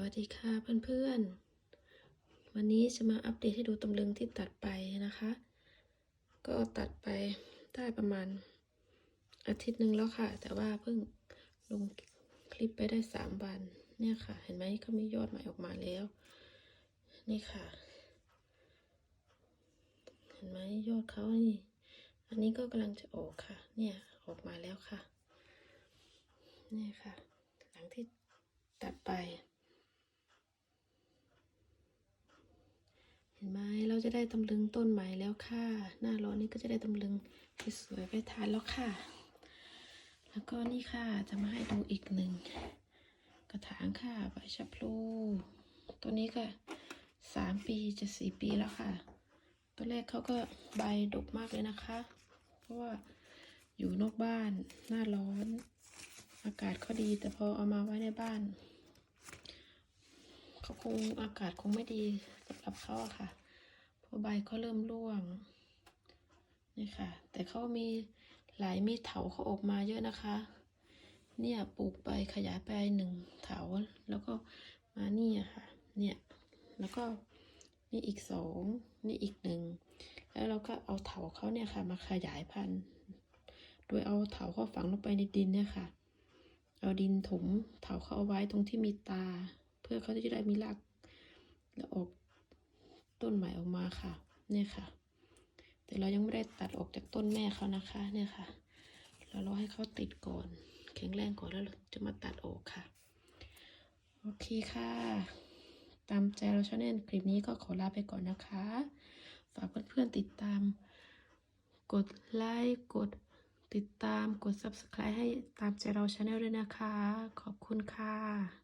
วัสดีค่ะเพื่อนๆ วันนี้จะมาอัปเดตให้ดูตำลึงที่ตัดไปนะคะ ก็ตัดไปได้ประมาณอาทิตย์หนึ่งแล้วค่ะ แต่ว่าเพิ่งลงคลิปไปได้สามวัน เนี่ยค่ะ เห็นไหมก็มียอดใหม่ออกมาแล้ว นี่ค่ะ เห็นไหมยอดเขานี่ อันนี้ก็กำลังจะออกค่ะ เนี่ยออกมาแล้วค่ะ นี่ค่ะ หลังที่ตัดไป ห็นไหมเราจะได้ตำลึงต้นใหม่แล้วค่ะ หน้าร้อนนี้ก็จะได้ตำลึงที่สวยไปทานแล้วค่ะ แล้วก็นี่ค่ะจะมาให้ดูอีกหนึ่งกระถางค่ะใบชะพลูตัวนี้ก็สามปีจะสี่ปีแล้วค่ะ ตัวแรกเขาก็ใบดกมากเลยนะคะ เพราะว่าอยู่นอกบ้านหน้าร้อน อากาศเขาดีแต่พอเอามาไว้ในบ้าน เขาคงอากาศคงไม่ดีสำหรับเขาอะค่ะเพราะใบเขาเริ่มร่วงนี่ค่ะ แต่เขามีหลายมีเถาเขาออกมาเยอะนะคะ เนี่ยปลูกไปขยายไปหนึ่งเถาแล้วก็มานี่อะค่ะ เนี่ยแล้วก็นี่อีกสองนี่อีกหนึ่งแล้วเราก็เอาเถาเขาเนี่ยค่ะ มาขยายพันธุ์ โดยเอาเถาเขาฝังลงไปในดินเนี่ยค่ะ เอาดินถมเถาเขาเอาไว้ตรงที่มีตา เพื่อเขาจะได้มีรากแล้วออกต้นใหม่ออกมาค่ะ เนี่ยค่ะ แต่เรายังไม่ได้ตัดออกจากต้นแม่เขานะคะ เนี่ยค่ะ เรารอให้เขาติดก่อน แข็งแรงก่อนแล้วจะมาตัดออกค่ะ โอเคค่ะ ตามใจเราชาแนลคลิปนี้ก็ขอลาไปก่อนนะคะ ฝากเพื่อนๆติดตาม กดไลค์ กดติดตาม กด subscribe ให้ตามใจเราชาแนลด้วยนะคะ ขอบคุณค่ะ